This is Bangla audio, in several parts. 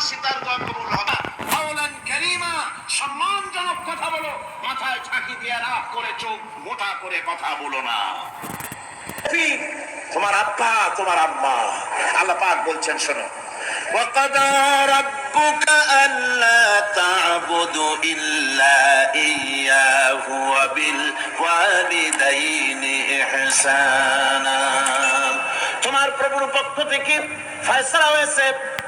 প্রবাসী তার দোয়া কবুল হবে কাওলান কারীমা সম্মানজনক কথা বলো মাথায় ঝাঁকি দিয়ে রাগ করে চোখ মোটা করে কথা বলো না ঠিক, তোমার আব্বা তোমার আম্মা আল্লাহ পাক বলছেন শোনো وقضى ربك ألا تعبدوا إلا إياه وبالوالدين إحسانا তোমার প্রভুর পক্ষ থেকে ফয়সলা হয়েছে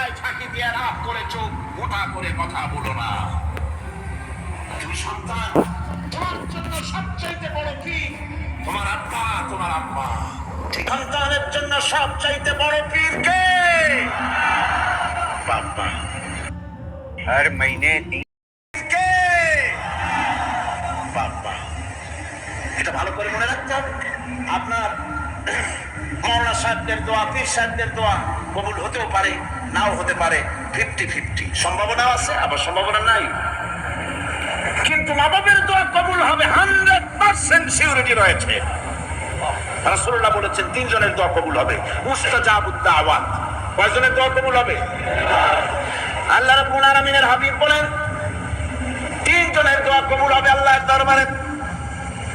মাথায় ঝাঁকি দিয়ে রাত করে চোখ মোটা করে কথা বলো না। সন্তান, তোমার জন্য সবচাইতে বড় কি? তোমার তোমার সন্তানের জন্য সবচাইতে বড় পীর কে? বাবা। হর মহিনে মনে আপনার মৌলানা সাহেবদের দোয়া, পীর সাহেবদের দোয়া কবুল হতেও পারে, নাও হতে পারে ফিফটি ফিফটি সম্ভাবনাও আছে, আবার সম্ভাবনা নাই। কিন্তু মা বাবের দোয়া কবুল হবে হান্ড্রেড পার্সেন্ট সিউরিটি রয়েছে। রাসূলুল্লাহ বলেছেন, তিনজনের দোয়া কবুল হবে। মুস্তাজাবুদ্দা আওয়াজ কয়জনের দোয়া কবুল হবে? আল্লাহ রাব্বুল আলামিনের হাবিব বলেন, তিনজনের দোয়া কবুল হবে আল্লাহর দরবারে।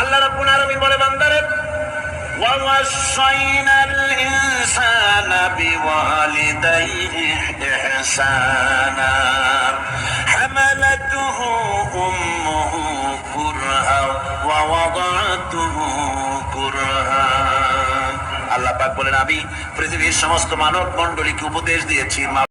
আল্লাহ রাব্বুল আলামিন বলে বান্দারে ووصينا الإنسان بوالديه إحسانا حملته أمه كرها ووضعته كرها আল্লাহ পাক বলেন আমি পৃথিবীর সমস্ত মানব মণ্ডলীকে উপদেশ দিয়েছি মা